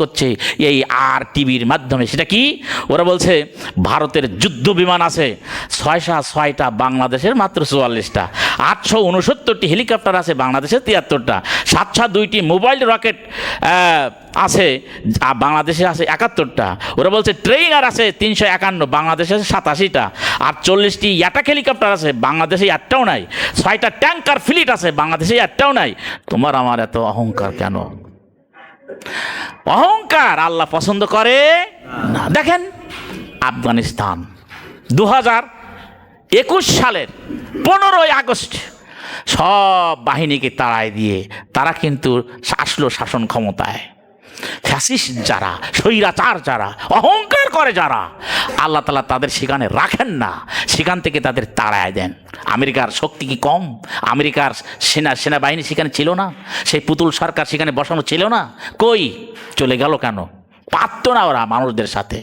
করছে এই আর টিভির মাধ্যমে। সেটা কি? ওরা বলছে, ভারতের যুদ্ধ বিমান আছে, ছয়শা ছয়টা, বাংলাদেশের মাত্র চুয়াল্লিশটা। আটশো উনসত্তরটি হেলিকপ্টার আছে, বাংলাদেশের তিয়াত্তরটা। সাতশো দুইটি মোবাইল রকেট আছে বাংলাদেশে আছে একাত্তরটা। ওরা বলছে, ট্রেইনার আছে তিনশো একান্ন, বাংলাদেশে আছে সাতাশিটা। আর চল্লিশটি অ্যাটাক হেলিকপ্টার আছে, বাংলাদেশে একটাও নাই। ছয়টা ট্যাঙ্কার ফ্লিট আছে, বাংলাদেশে একটাও নাই। তোমার আমার এত অহংকার কেন? অহংকার আল্লাহ পছন্দ করে না। দেখেন, আফগানিস্তান দু হাজার একুশ সালের পনেরোই আগস্ট, সব বাহিনীকে তাড়ায় দিয়ে তারা কিন্তু আসলো শাসন ক্ষমতায়। ফ্যাসিস্ট যারা, স্বৈরাচার যারা, অহংকার করে যারা, আল্লাহ তালা তাদের সেখানে রাখেন না, সেখান থেকে তাদের তাড়ায় দেন। আমেরিকার শক্তি কি কম? আমেরিকার সেনা, সেনাবাহিনী সেখানে ছিল না? সেই পুতুল সরকার সেখানে বসানো ছিল না? কই? চলে গেল কেন? পারত না ওরা মানুষদের সাথে।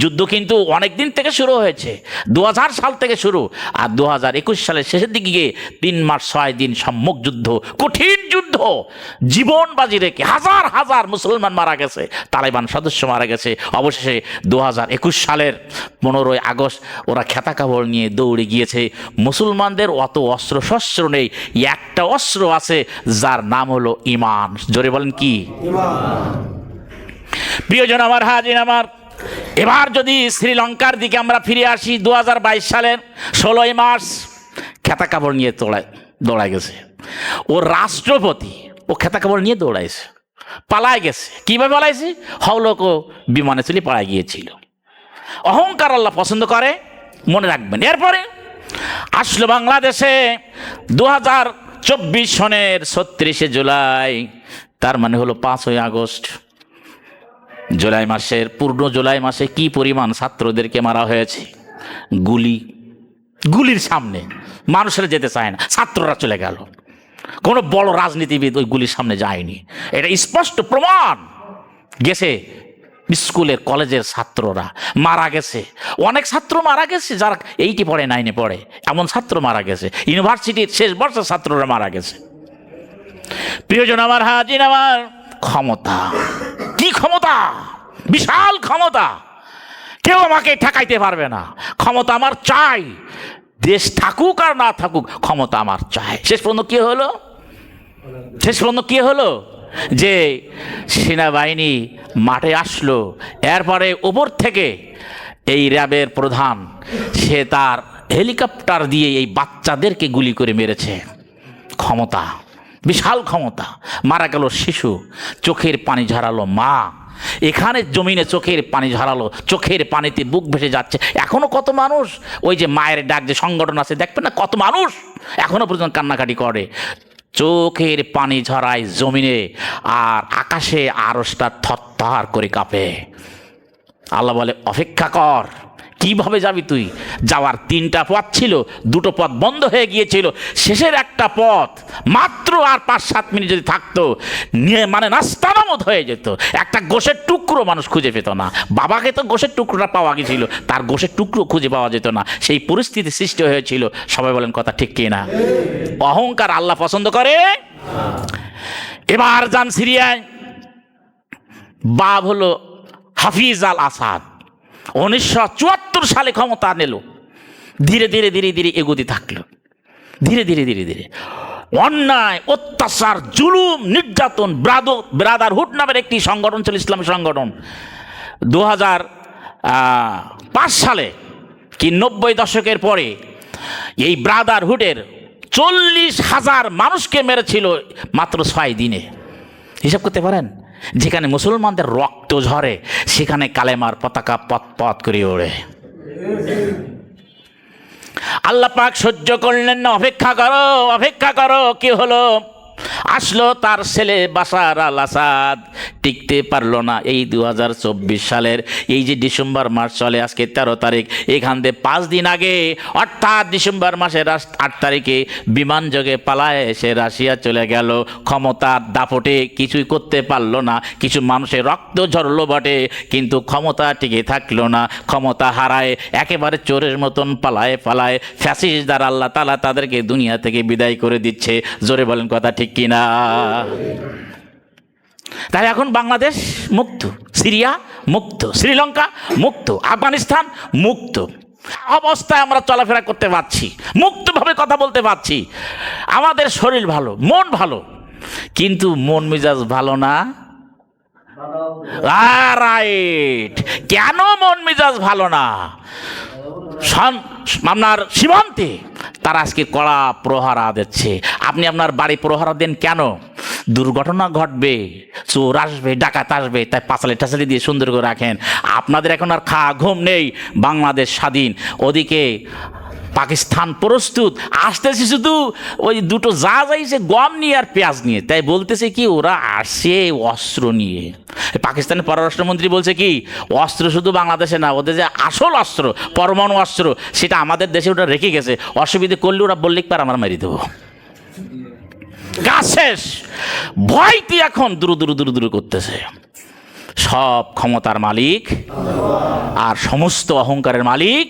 যুদ্ধ কিন্তু অনেক দিন থেকে শুরু হয়েছে। দু হাজার সাল থেকে শুরু। আর দু হাজার একুশ সালের শেষের দিকে গিয়ে তিন মাস ছয় দিন সম্মুখ যুদ্ধ, কঠিন যুদ্ধ। জীবন বাজি রেখে হাজার হাজার মুসলমান মারা গেছে, তালেবান সদস্য মারা গেছে। অবশেষে দু হাজার একুশ সালের পনেরোই আগস্ট ওরা খেতা কাপড় নিয়ে দৌড়ে গিয়েছে। মুসলমানদের অত অস্ত্র শস্ত্র নেই, একটা অস্ত্র আছে যার নাম হলো ইমান। জোরে বলেন কি? প্রিয়জন আমার হাজিন আমার, এবার যদি শ্রীলঙ্কার দিকে আমরা ফিরে আসি দু হাজার বাইশ সালের ষোলোই মার্চ খেতা কাপড় নিয়ে দৌড়ায় দৌড়ায় গেছে। ও রাষ্ট্রপতি, ও খেতা কাপড় নিয়ে দৌড়াইছে, পালায় গেছে। কীভাবে পালাইছে? হওলক বিমানে চলে পালায় গিয়েছিল। অহংকার আল্লাহ পছন্দ করে, মনে রাখবেন। এরপরে আসলো বাংলাদেশে দু হাজার চব্বিশ সনের ছত্রিশে জুলাই, তার মানে হলো পাঁচই আগস্ট। জুলাই মাসের, পূর্ণ জুলাই মাসে কি পরিমাণ ছাত্রদেরকে মারা হয়েছে? গুলি। গুলির সামনে। মানুষেরা যেতে চায় না। ছাত্ররা চলে গেল। কোনো বড় রাজনীতিবিদ ওই গুলির সামনে যায়নি। এটা স্পষ্ট প্রমাণ। গেছে স্কুলের, কলেজের ছাত্ররা মারা গেছে। অনেক ছাত্র মারা গেছে যারা এইটি পড়ে, নাইনে পড়ে। এমন ছাত্র মারা গেছে। ইউনিভার্সিটির শেষ বর্ষের ছাত্ররা মারা গেছে। প্রিয়জন আমার হাজিন আমার। ক্ষমতা। কি ক্ষমতা, বিশাল ক্ষমতা। কেউ আমাকে ঠেকাইতে পারবে না। ক্ষমতা আমার চাই। দেশ থাকুক আর না থাকুক, ক্ষমতা আমার চাই। শেষ পর্যন্ত কি হলো? শেষ পর্যন্ত কি হলো? যে সেনাবাহিনী মাঠে আসলো, এরপরে ওপর থেকে এই র্যাবের প্রধান, সে তার হেলিকপ্টার দিয়ে এই বাচ্চাদেরকে গুলি করে মেরেছে। ক্ষমতা। বিশাল ক্ষমতা। মারা গেল শিশু, চোখের পানি ঝরালো মা। এখানে জমিনে চোখের পানি ঝরালো চোখের পানিতে বুক ভেসে যাচ্ছে। এখনও কত মানুষ? ওই যে মায়ের ডাক যে সংগঠন আছে, দেখবেন না কত মানুষ? এখনও পর্যন্ত কান্নাকাটি করে। চোখের পানি ঝরায় জমিনে, আর আকাশে আরসটা থরথর করে কাঁপে। আল্লাহ বলে, অপেক্ষা কর কীভাবে যাবি তুই? যাওয়ার তিনটা পথ ছিল, দুটো পথ বন্ধ হয়ে গিয়েছিল। শেষের একটা পথ মাত্র আর পাঁচ সাত মিনিট যদি থাকতো, নিয়ে মানে নাস্তানামত হয়ে যেত। একটা গোশের টুকরো মানুষ খুঁজে পেত না। বাবাকে তো গোশের টুকরোটা পাওয়া গেছিল, তার গোশের টুকরো খুঁজে পাওয়া যেত না। সেই পরিস্থিতি সৃষ্টি হয়েছিল। সবাই বলেন, কথা ঠিক কি না? অহংকার আল্লাহ পছন্দ করে? এবার যান সিরিয়ায়। বাপ হলো হাফিজ আল আসাদ। উনিশশো চুয়াত্তর সালে ক্ষমতা নিল। ধীরে ধীরে ধীরে ধীরে এগোতে থাকল। ধীরে ধীরে ধীরে ধীরে। অন্যায়, অত্যাচার, জুলুম, নির্যাতন, ব্রাদো, ব্রাদারহুড নামের একটি সংগঠন ছিল ইসলামী সংগঠন। দু হাজার পাঁচ সালে কি নব্বই দশকের পরে এই ব্রাদারহুডের চল্লিশ হাজার মানুষকে মেরেছিল মাত্র ছয় দিনে। হিসাব করতে পারেন? যেখানে মুসলমানদের রক্ত ঝরে, সেখানে কালেমার পতাকা পথ পথ করে ওড়ে। আল্লাহ পাক সহ্য করলেন না, অপেক্ষা করো অপেক্ষা করো, কি হলো? আসলো তার ছেলে বাসার আল আসাদ টিকতে পারল না এই দু হাজার চব্বিশ সালের। এই যে ডিসেম্বর মাস চলে, আজকে তেরো তারিখ, এখান থেকে পাঁচ দিন আগে, অর্থাৎ ডিসেম্বর মাসের আট তারিখে বিমান যোগে পালায় এসে রাশিয়া চলে গেল। ক্ষমতার দাপটে কিছুই করতে পারল না, কিছু মানুষের রক্ত ঝরলো বটে, কিন্তু ক্ষমতা টিকে থাকল না। ক্ষমতা হারায়, একেবারে চোরের মতন পালায় পালায়। ফ্যাসিস দ্বারা আল্লাহ তালা তাদেরকে দুনিয়া থেকে বিদায় করে দিচ্ছে। জোরে বলেন কথা ঠিক কিনা? তাহলে এখন বাংলাদেশ মুক্ত, সিরিয়া মুক্ত, শ্রীলঙ্কা মুক্ত, আফগানিস্তান মুক্ত। অবস্থায় আমরা চলাফেরা করতে পারছি, মুক্তভাবে কথা বলতে পারছি। আমাদের শরীর ভালো, মন ভালো, কিন্তু মন মেজাজ ভালো না। রাইট কেন মন মেজাজ ভালো না? আপনার সীমান্তে, তারা আজকে কড়া প্রহারা দিচ্ছে। আপনি আপনার বাড়ি প্রহারা দেন কেন? দুর্ঘটনা ঘটবে। চোর আসবে, ডাকাত আসবে, তাই পাঁচালি টাচালি দিয়ে সুন্দর করে রাখেন। আপনাদের এখন আর খা ঘুম নেই, বাংলাদেশ স্বাধীন। ওদিকে পাকিস্তান প্রস্তুত, আসতেছে শুধু ওই দুটো যা যাইছে গম নিয়ে আর পেঁয়াজ নিয়ে। তাই বলতেছে কি, ওরা আসছে অস্ত্র নিয়ে। পাকিস্তানের পররাষ্ট্রমন্ত্রী বলছে কি, অস্ত্র শুধু বাংলাদেশে না, ওদের যে আসল অস্ত্র, পরমাণু অস্ত্র, সেটা আমাদের দেশে ওটা রেখে গেছে। অসুবিধে করলে ওরা বললে পার আমরা মারি দেবো। গাছ শেষ। ভয়টি এখন দূর দূর দূর দূর করতেছে। সব ক্ষমতার মালিক আর সমস্ত অহংকারের মালিক।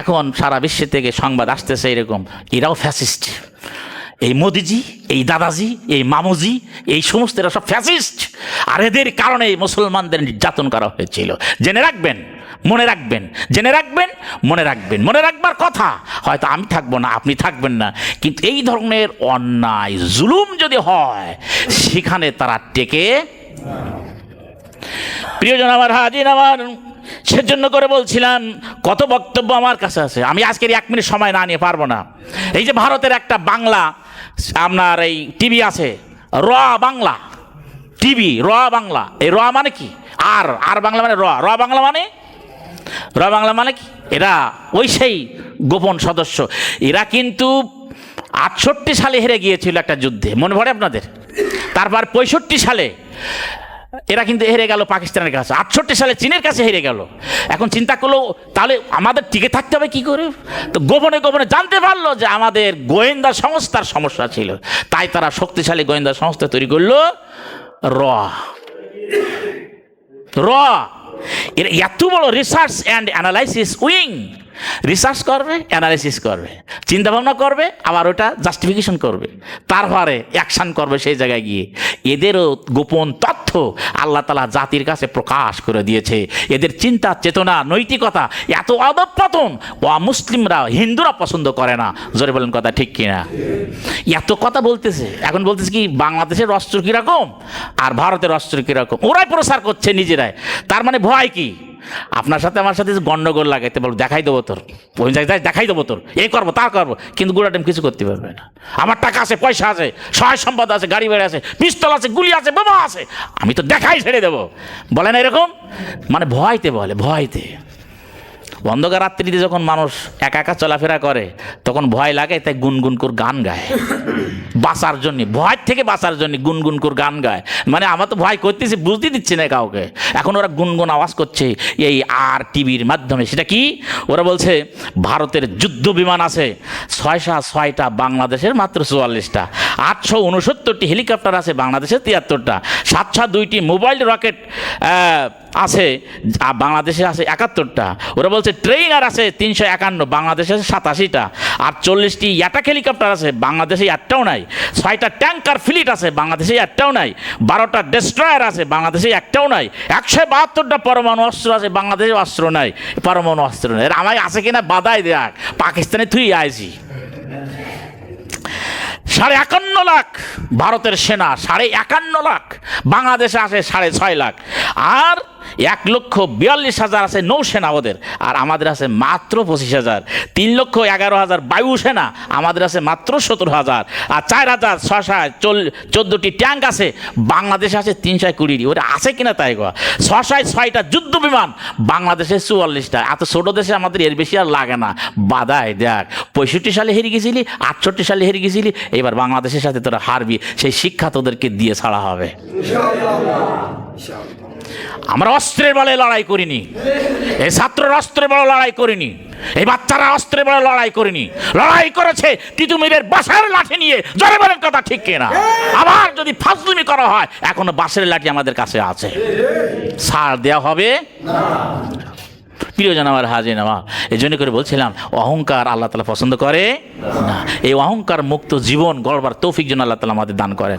এখন সারা বিশ্ব থেকে সংবাদ আসতেছে এরকম, এরাও ফ্যাসিস্ট এই মোদিজি, এই দাদাজি, এই মামুজি, এই সমস্ত এরা সব ফ্যাসিস্ট। আর এদের কারণে মুসলমানদের নির্যাতন করা হয়েছিল। জেনে রাখবেন, মনে রাখবেন, জেনে রাখবেন, মনে রাখবেন, মনে রাখবার কথা। হয়তো আমি থাকব না, আপনি থাকবেন না। কিন্তু এই ধরনের অন্যায়, জুলুম যদি হয়, সেখানে তারা টেকে প্রিয়জন আমার, হাজির আমার, সেজন্য করে বলছিলাম, কত বক্তব্য আমার কাছে আছে। আমি আজকের এক মিনিট সময় না নিয়ে পারব না। এই যে ভারতের একটা বাংলা আপনার এই টিভি আছে, র বাংলা। টিভি র বাংলা। এই র মানে কি? আর আর বাংলা মানে র। র বাংলা মানে? র বাংলা মানে কি? এরা ওই সেই গোপন সদস্য। এরা কিন্তু আটষট্টি সালে হেরে গিয়েছিল একটা যুদ্ধে। মনে পড়ে আপনাদের? তারপর পঁয়ষট্টি সালে এরা কিন্তু হেরে গেল পাকিস্তানের কাছে। আটষট্টি সালে চীনের কাছে হেরে গেল। এখন চিন্তা করল, তাহলে আমাদের টিকে থাকতে হবে কি করে? তো গোপনে গোপনে জানতে পারল যে আমাদের গোয়েন্দা সংস্থার সমস্যা ছিল। তাই তারা শক্তিশালী গোয়েন্দা সংস্থা তৈরি করল র। র। এত বড় research and analysis wing research করবে অ্যানালাইসিস করবে চিন্তা ভাবনা করবে, আবার ওটা জাস্টিফিকেশন করবে। তারপরে অ্যাকশান করবে সেই জায়গায় গিয়ে। এদেরও গোপন তথ্য আল্লাহ তালা জাতির কাছে প্রকাশ করে দিয়েছে। এদের চিন্তা, চেতনা, নৈতিকতা এত অধপতন। মুসলিমরা হিন্দুরা পছন্দ করে না। জোরে বলেন কথা ঠিক কিনা? এত কথা বলতেছে। এখন বলতেছে কি, বাংলাদেশের অস্ত্র কীরকম? আর ভারতের অস্ত্র কীরকম? ওরাই প্রসার করছে নিজেরাই। তার মানে ভয় কি? আপনার সাথে আমার সাথে গণ্ডগোল লাগাইতে বলব দেখাই দেবো তোর। ওই জায়গায় দেখাই দেবো তোর। এই করব, তা করব। কিন্তু গুড়া টাইম কিছু করতে পারবে না। আমার টাকা আছে, পয়সা আছে, সহায় সম্পদ আছে, গাড়ি বেড়ে আছে, পিস্তল আছে, গুলি আছে, বোমা আছে। আমি তো দেখাই ছেড়ে দেবো। বলে না এরকম? মানে ভয়তে বলে, ভয়তে। অন্ধকার রাত্রিতে যখন মানুষ একা একা চলাফেরা করে, তখন ভয় লাগে, তাই গুনগুন করে গান গায়। বাঁচার জন্য, ভয় থেকে বাঁচার জন্য গুনগুন করে গান গায়। মানে আমার তো ভয় করতেছি, বুঝতে দিচ্ছে না কাউকে। এখন ওরা গুনগুন আওয়াজ করছে, এই আর টিভির মাধ্যমে। সেটা কি? ওরা বলছে, ভারতের যুদ্ধ বিমান আছে, ছয়শা ছয়টা, বাংলাদেশের মাত্র চুয়াল্লিশটা। আটশো উনসত্তরটি হেলিকপ্টার আছে বাংলাদেশের তিয়াত্তরটা। সাতশো দুইটি মোবাইল রকেট আছে বাংলাদেশে আছে একাত্তরটা। ওরা বলছে ট্রেইনার আছে তিনশো একান্ন, বাংলাদেশে আছে সাতাশিটা। আর চল্লিশটি অ্যাটাক হেলিকপ্টার আছে, বাংলাদেশে একটাও নাই। ছয়টা ট্যাঙ্কার ফ্লিট আছে, বাংলাদেশে একটাও নাই। বারোটা ডেস্ট্রয়ার আছে, বাংলাদেশে একটাও নাই। একশো বাহাত্তরটা পরমাণু অস্ত্র আছে, বাংলাদেশে অস্ত্র নাই। পরমাণু অস্ত্র নেই। আমায় আছে কিনা বাধাই দেখ পাকিস্তানে থুই আইছি। সাড়ে একান্ন লাখ ভারতের সেনা সাড়ে একান্ন লাখ। বাংলাদেশে আসে সাড়ে ছয় লাখ। আর এক লক্ষ বিয়াল্লিশ হাজার আছে নৌসেনা ওদের, আর আমাদের আছে মাত্র পঁচিশ হাজার। তিন লক্ষ এগারো হাজার বায়ুসেনা আমাদের আছে মাত্র সতেরো হাজার। আর চার হাজার ছশায় চল, চোদ্দোটি ট্যাঙ্ক আছে, বাংলাদেশে আছে তিনশো কুড়ি ওটা আছে কিনা তাই গো ছশায় ছয়টা যুদ্ধ বিমান, বাংলাদেশে চুয়াল্লিশটা। এত ছোটো দেশে আমাদের এর বেশি আর লাগে না। বাদায় দেখ, পঁয়ষট্টি সালে হেরে গেছিলি, আটষট্টি সালে হেরে গেছিলি, এবার বাংলাদেশের সাথে তোরা হারবি। সেই শিক্ষা তোদেরকে দিয়ে ছাড়া হবে। আমরা অস্ত্রের বলে লড়াই করিনি। এই ছাত্ররা অস্ত্রের বলে লড়াই করিনি। এই বাচ্চারা অস্ত্রের বলে লড়াই করিনি। লড়াই করেছে তিতুমিরের বাসার লাঠি নিয়ে। জরে বলেন কথা ঠিক কিনা? আবার যদি ফাজলিমি করা হয়, এখনও বাসের লাঠি আমাদের কাছে আছে। ছাড় দেওয়া হবে? প্রিয়জন আমার হাজির আমার, এই জন্য করে বলছিলাম, অহংকার আল্লাহ তালা পছন্দ করে না। এই অহংকার মুক্ত জীবন গড়বার তৌফিক জন্য আল্লাহ তালা আমাদের দান করেন।